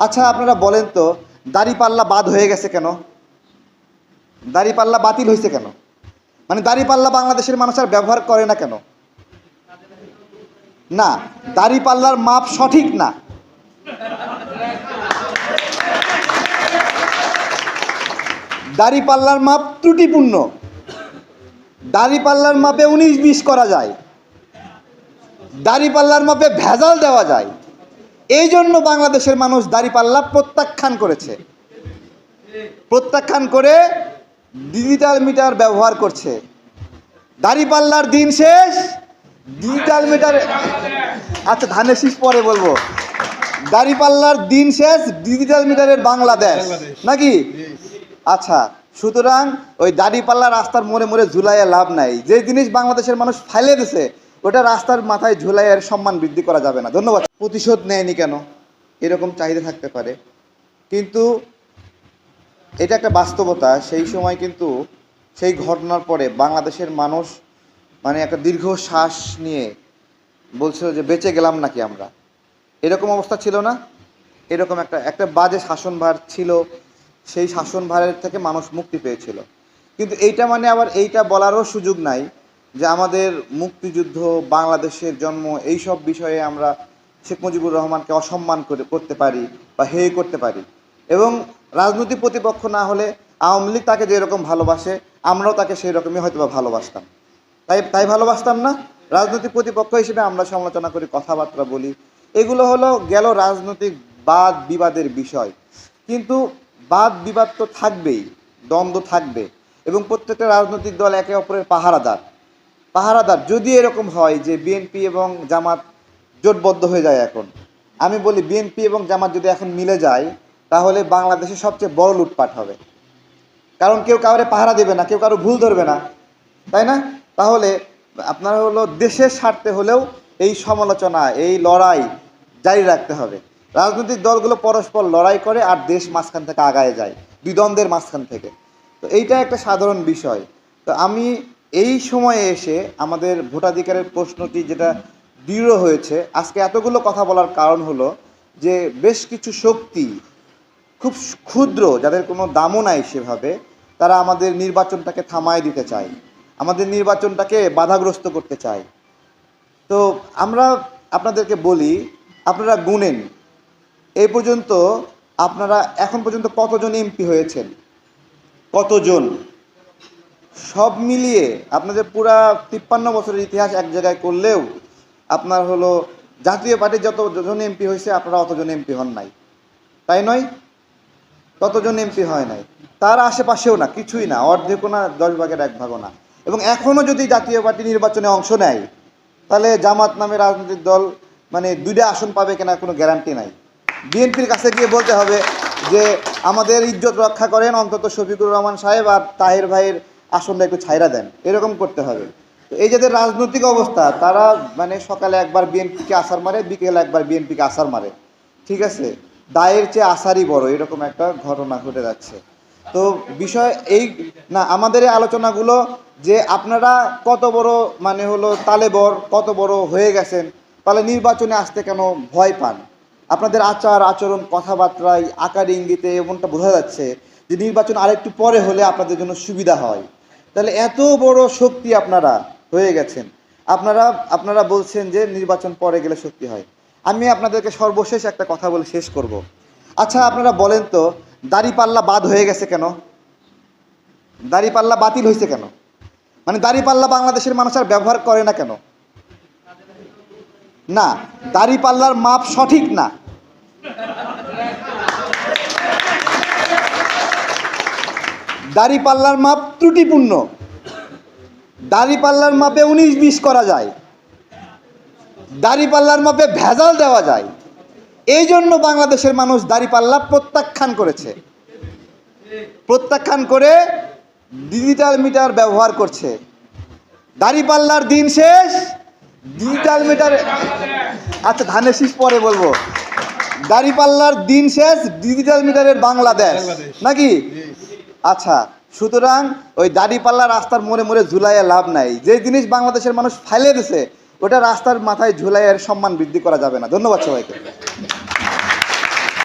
আচ্ছা আপনারা বলেন তো, দাড়িপাল্লা বাদ হয়ে গেছে কেন? দাড়িপাল্লা বাতিল হয়েছে কেন? মানে দাড়িপাল্লা বাংলাদেশের মানুষ আর ব্যবহার করে না কেন? না, দাড়িপাল্লার মাপ সঠিক না। দাড়িপাল্লার মাপ ত্রুটিপূর্ণ। দাড়িপাল্লার মাপে উনিশ বিশ করা যায়। দাড়িপাল্লার মাপে ভেজাল দেওয়া যায়। এই জন্য বাংলাদেশের মানুষ দাড়িপাল্লা প্রত্যাখ্যান করেছে। প্রত্যাখ্যান করে ডিজিটাল মিটার ব্যবহার করছে। দাড়িপাল্লার দিন শেষ ডিজিটাল মিটার আচ্ছা ধানের শীষ পরে বলব। দাড়িপাল্লার দিন শেষ ডিজিটাল মিটারের বাংলাদেশ। নাকি? আচ্ছা সুতরাং ওই দাড়িপাল্লা রাস্তার মোড়ে মোড়ে ঝুলাইয়া লাভ নাই। যে জিনিস বাংলাদেশের মানুষ ফাইলে দিছে ওটা রাস্তার মাথায় ঝুলাইয়ের সম্মান বৃদ্ধি করা যাবে না। ধন্যবাদ। প্রতিশোধ নেয়নি কেন? এরকম চাহিদা থাকতে পারে। কিন্তু এটা একটা বাস্তবতা। সেই সময় কিন্তু সেই ঘটনার পরে বাংলাদেশের মানুষ মানে একটা দীর্ঘ শ্বাস নিয়ে বলছিল যে, বেঁচে গেলাম নাকি আমরা? এরকম অবস্থা ছিল না। এরকম একটা একটা বাজে শাসনভার ছিল। সেই শাসনভারের থেকে মানুষ মুক্তি পেয়েছিল। কিন্তু এইটা মানে আবার এইটা বলারও সুযোগ নাই। যে আমাদের মুক্তিযুদ্ধ, বাংলাদেশের জন্ম এই সব বিষয়ে আমরা শেখ মুজিবুর রহমানকে অসম্মান করে, করতে পারি বা হে করতে পারি। এবং রাজনৈতিক প্রতিপক্ষ না হলে আওয়ামী লীগ তাকে যেরকম ভালোবাসে, আমরাও তাকে সেই রকমই হয়তো বা ভালোবাসতাম। তাই তাই ভালোবাসতাম না। রাজনৈতিক প্রতিপক্ষ হিসেবে আমরা সমালোচনা করি, কথাবার্তা বলি। এগুলো হলো গেল রাজনৈতিক বাদ বিবাদের বিষয়। কিন্তু বাদ বিবাদ তো থাকবেই, দ্বন্দ্ব থাকবে। এবং প্রত্যেকটা রাজনৈতিক দল একে অপরের পাহারাদার। পাহারাদার, যদি এরকম হয় যে বিএনপি এবং জামাত জোটবদ্ধ হয়ে যায় এখন, আমি বলি বিএনপি এবং জামাত যদি এখন মিলে যায়, তাহলে বাংলাদেশে সবচেয়ে বড় লুটপাট হবে। কারণ কেউ কাউরে পাহারা দেবে না, কেউ কারও ভুল ধরবে না, তাই না? তাহলে আপনার হলো দেশের স্বার্থে হলেও এই সমালোচনা, এই লড়াই জারি রাখতে হবে। রাজনৈতিক দলগুলো পরস্পর লড়াই করে আর দেশ মাঝখান থেকে আগায় যায়, দুই দ্বন্দ্বের মাঝখান থেকে। তো এইটা একটা সাধারণ বিষয়। তো আমি এই সময়ে এসে আমাদের ভোটাধিকারের প্রশ্নটি যেটা দৃঢ় হয়েছে, আজকে এতগুলো কথা বলার কারণ হলো যে বেশ কিছু শক্তি খুব ক্ষুদ্র, যাদের কোনো দামও নাই সেভাবে, তারা আমাদের নির্বাচনটাকে থামায় দিতে চায়। আমাদের নির্বাচনটাকে বাধাগ্রস্ত করতে চায়। তো আমরা আপনাদেরকে বলি, আপনারা গুনেন। এই পর্যন্ত আপনারা, এখন পর্যন্ত কতজন এমপি হয়েছেন? কতজন? সব মিলিয়ে আপনাদের পুরা তিপ্পান্ন বছরের ইতিহাস এক জায়গায় করলেও আপনার হলো জাতীয় পার্টির যত যতজন এমপি হয়েছে, আপনারা অতজন এমপি হন নাই। তাই নয়? ততজন এমপি হয় নাই। তার আশেপাশেও না, কিছুই না, অর্ধেকও না, দশ ভাগের এক ভাগও না। এবং এখনও যদি জাতীয় পার্টি নির্বাচনে অংশ নেয়, তাহলে জামাত নামে রাজনৈতিক দল মানে দুইটা আসন পাবে কিনা কোনো গ্যারান্টি নাই। বিএনপির কাছে গিয়ে বলতে হবে যে, আমাদের ইজ্জত রক্ষা করেন অন্তত শফিকুর রহমান সাহেব আর তাহের ভাইয়ের আসনটা একটু ছাইরা দেন, এরকম করতে হবে। তো এই যাদের রাজনৈতিক অবস্থা, তারা মানে সকালে একবার বিএনপিকে আসার মারে, বিকেলে একবার বিএনপিকে আসার মারে। ঠিক আছে? দায়ের চেয়ে আসারই বড়, এরকম একটা ঘটনা ঘটে যাচ্ছে। তো বিষয় এই, না, আমাদের এই আলোচনাগুলো যে আপনারা কত বড় মানে হলো তালেবর, কত বড় হয়ে গেছেন, তাহলে নির্বাচনে আসতে কেন ভয় পান? আপনাদের আচার, আচরণ, কথাবার্তায় আকার ইঙ্গিতে এমনটা বোঝা যাচ্ছে যে নির্বাচন আরেকটু পরে হলে আপনাদের জন্য সুবিধা হয়। তাহলে এত বড় শক্তি আপনারা হয়ে গেছেন। আপনারা আপনারা বলছেন যে নির্বাচন পরে গেলে শক্তি হয়। আমি আপনাদেরকে সর্বশেষ একটা কথা বলে শেষ করব। আচ্ছা আপনারা বলেন তো, দাড়িপাল্লা বাদ হয়ে গেছে কেন? দাড়িপাল্লা বাতিল হয়েছে কেন? মানে দাড়িপাল্লা বাংলাদেশের মানুষ আর ব্যবহার করে না কেন? না, দাড়িপাল্লার মাপ সঠিক না। দাড়িপাল্লার মাপ ত্রুটিপূর্ণ। দাড়িপাল্লার মাপে উনিশ বিশ করা যায়। দাড়িপাল্লার মাপে ভেজাল দেওয়া যায়। এই জন্য বাংলাদেশের মানুষ দাড়িপাল্লা প্রত্যাখ্যান করেছে। প্রত্যাখ্যান করে ডিজিটাল মিটার ব্যবহার করছে। দাড়িপাল্লার দিন শেষ, ডিজিটাল মিটার আচ্ছা ধানের শীষ পরে বলব। দাড়িপাল্লার দিন শেষ, ডিজিটাল মিটারের বাংলাদেশ। নাকি? আচ্ছা সুতরাং ওই দাড়িপাল্লা রাস্তার মোড়ে মোড়ে ঝুলাইয়া লাভ নাই। যে জিনিস বাংলাদেশের মানুষ ফাইলে দিছে, ওটা রাস্তার মাথায় ঝুলাইয়ের সম্মান বৃদ্ধি করা যাবে না। ধন্যবাদ সবাইকে।